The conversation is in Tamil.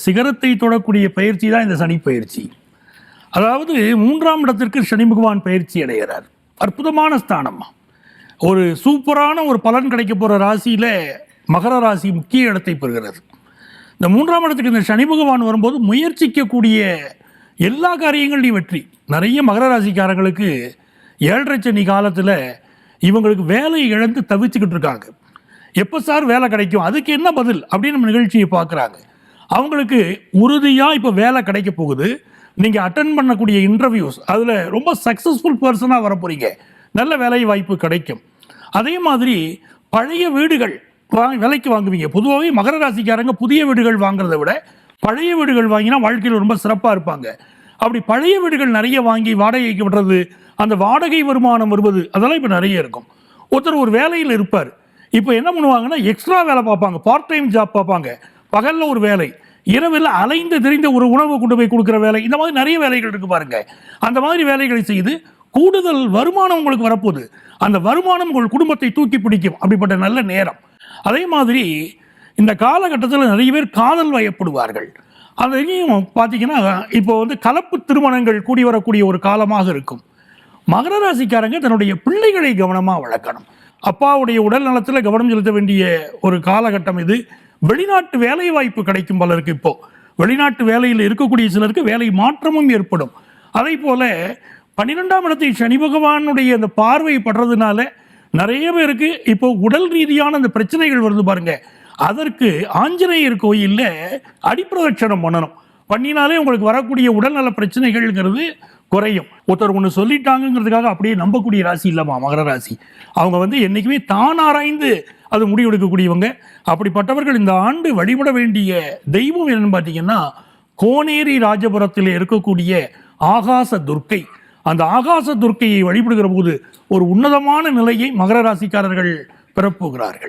சிகரத்தை தொடக்கூடிய பயிற்சி தான் இந்த சனி பயிற்சி. அதாவது மூன்றாம் இடத்திற்கு சனி பகவான் பயிற்சி அடைகிறார். அற்புதமான ஸ்தானம். ஒரு சூப்பரான ஒரு பலன் கிடைக்க போகிற ராசியில் மகர ராசி முக்கிய இடத்தை பெறுகிறது. இந்த மூன்றாம் இடத்துக்கு இந்த சனி பகவான் வரும்போது முயற்சிக்கக்கூடிய எல்லா காரியங்களையும் வெற்றி. நிறைய மகர ராசிக்காரங்களுக்கு ஏழரை சனி காலத்தில் இவங்களுக்கு வேலை இழந்து தவிச்சுக்கிட்டு இருக்காங்க. எப்போ சார் வேலை கிடைக்கும்? அதுக்கு என்ன பதில்? அப்படின்னு நம்ம நிகழ்ச்சியை பார்க்குறாங்க. அவங்களுக்கு உறுதியாக இப்போ வேலை கிடைக்க போகுது. நீங்கள் அட்டன் பண்ணக்கூடிய இன்டர்வியூஸ் அதில் ரொம்ப சக்ஸஸ்ஃபுல் பர்சனாக வர போகிறீங்க நல்ல வேலை வாய்ப்பு கிடைக்கும். அதே மாதிரி பழைய வீடுகள் வா விலைக்கு வாங்குவீங்க. பொதுவாகவே மகர ராசிக்காரங்க புதிய வீடுகள் வாங்குறத விட பழைய வீடுகள் வாங்கினா வாழ்க்கையில் ரொம்ப சிறப்பாக இருப்பாங்க. அப்படி பழைய வீடுகள் நிறைய வாங்கி வாடகைக்கு விடுறது அந்த வாடகை வருமானம் வருவது அதெல்லாம் இப்போ நிறைய இருக்கும். ஒருத்தர் ஒரு வேலையில் இருப்பார். இப்போ என்ன பண்ணுவாங்கன்னா எக்ஸ்ட்ரா வேலை பார்ப்பாங்க. பார்ட் டைம் ஜாப் பார்ப்பாங்க. பகலில் ஒரு வேலை. இரவில் அலைந்து தெரிந்த ஒரு உணவு கொண்டு போய் கொடுக்குற வேலை. இந்த மாதிரி நிறைய வேலைகள் இருக்கு பாருங்க. அந்த மாதிரி வேலைகளை செய்து கூடுதல் வருமானம் உங்களுக்கு வரப்போகுது. அந்த வருமானம் உங்கள் குடும்பத்தை தூக்கி பிடிக்கும். அப்படிப்பட்ட நல்ல நேரம். அதே மாதிரி இந்த காலகட்டத்தில் நிறைய பேர் காதல் வயப்படுவார்கள். அதையும் பார்த்தீங்கன்னா இப்போ வந்து கலப்பு திருமணங்கள் கூடி வரக்கூடிய ஒரு காலமாக இருக்கும். மகர ராசிக்காரங்க தன்னுடைய பிள்ளைகளை கவனமாக வளர்க்கணும். அப்பாவுடைய உடல் நலத்தில் கவனம் செலுத்த வேண்டிய ஒரு காலகட்டம் இது. வெளிநாட்டு வேலை வாய்ப்பு கிடைக்கும் பலருக்கு இப்போ. வெளிநாட்டு வேலையில் இருக்கக்கூடிய சிலருக்கு வேலை மாற்றமும் ஏற்படும். அதே போல பன்னிரெண்டாம் இடத்தில் சனி பகவானுடைய அந்த பார்வை படுறதுனால நிறைய பேருக்கு இப்போ உடல் ரீதியான அந்த பிரச்சனைகள் வருது பாருங்க. அதற்கு ஆஞ்சநேயர் கோயிலில் அடிப்பிரதட்சணம் பண்ணணும். பண்ணினாலே உங்களுக்கு வரக்கூடிய உடல்நல பிரச்சனைகள்ங்கிறது குறையும். ஒருத்தர் ஒன்று சொல்லிட்டாங்கங்கிறதுக்காக அப்படியே நம்பக்கூடிய ராசி இல்லைம்மா மகர ராசி. அவங்க வந்து என்றைக்குமே தான் ஆராய்ந்து அது முடிவெடுக்கக்கூடியவங்க. அப்படிப்பட்டவர்கள் இந்த ஆண்டு வழிபட வேண்டிய தெய்வம் என்னன்னு பார்த்தீங்கன்னா கோனேரி ராஜபுரத்தில் இருக்கக்கூடிய ஆகாச துர்க்கை. அந்த ஆகாச துர்க்கையை வழிபடுகிற போது ஒரு உன்னதமான நிலையை மகர ராசிக்காரர்கள் பெறப்போகிறார்கள்.